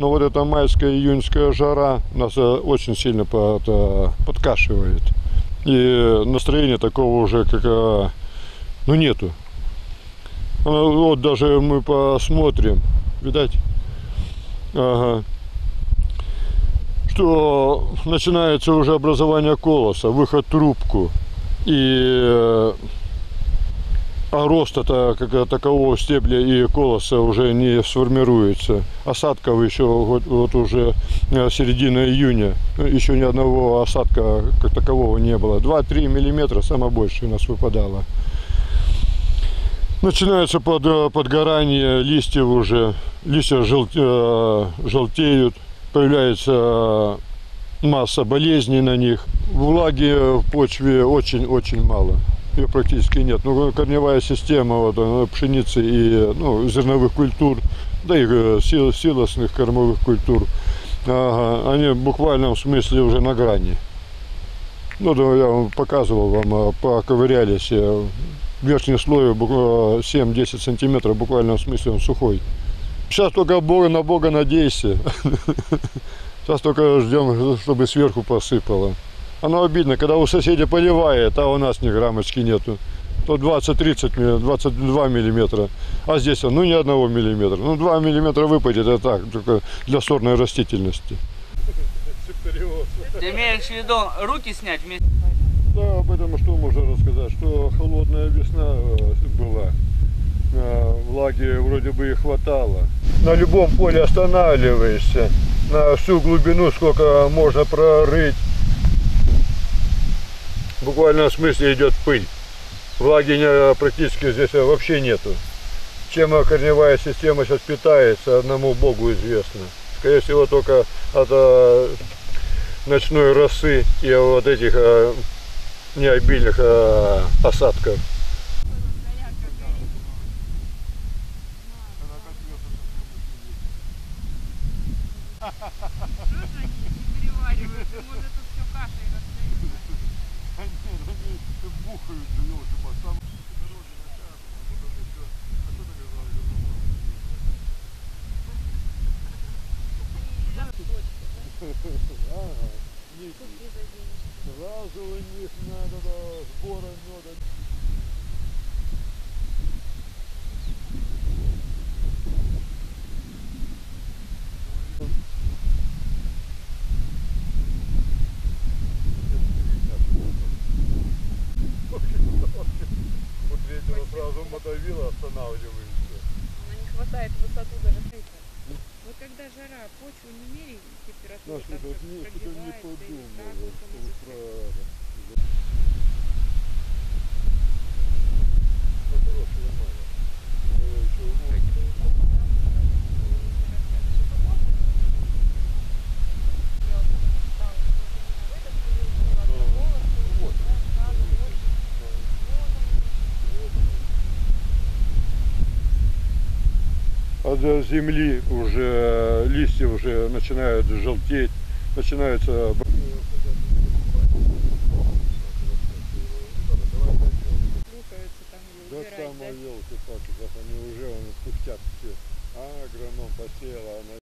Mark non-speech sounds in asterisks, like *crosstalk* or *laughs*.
Но вот эта майская июньская жара нас э, очень сильно под- э, подкашивает. И настроения такого уже, как, э, ну, нету. А, Вот даже мы посмотрим, видать, ага, что начинается уже образование колоса, выход трубку. И э, а роста-то как такового стебля и колоса уже не сформируется. Осадков еще вот, вот уже э, середина июня. э, Еще ни одного осадка как такового не было. 2-3 миллиметра самое большее у нас выпадало. Начинается под, э, подгорание листьев уже. Листья жел- э, желтеют. Появляется масса болезней на них. Влаги в почве очень-очень мало. Ее практически нет. Ну, корневая система вот, пшеницы и ну, зерновых культур, да и э, сил- силосных кормовых культур, ага, они в буквальном смысле уже на грани. Ну, да, я вам показывал вам, а, поковырялись. э, Верхний слой бук- э, 7-10 сантиметров, в буквальном смысле он сухой. Сейчас только Бога на Бога надейся. *laughs* Сейчас только ждем, чтобы сверху посыпало. Оно обидно, когда у соседей поливает, а у нас ни граммочки нету. То 20-30, ми- 22 миллиметра, а здесь ну ни одного миллиметра. Ну 2 миллиметра выпадет, это так, только для сорной растительности. Ты имеешь в виду руки снять вместе? Да, об этом что можно рассказать, что холодная весна э, была. Э, Влаги вроде бы и хватало. На любом поле останавливаешься, на всю глубину сколько можно прорыть. В буквальном смысле идет пыль. Влаги не- практически здесь вообще нету. Чем э, корневая система сейчас питается, одному Богу известно. Скорее всего, только от э, ночной росы и вот этих э, необильных э, осадков. Сразу у них надо до сбора меда. У третьего сразу мотовила останавливается. Она не хватает высоту даже это. Вот когда жара, почву не меряй, температуру Наши там тут как не, что-то не прогревается, и подумал. так вот, вот он вот идет. про это. Ну, хорошего мало. Э, ещё, ну, от земли уже листья уже начинают желтеть, начинаются там да? елки-палки, как они уже он, пыхтят все. А, агроном посеял, а она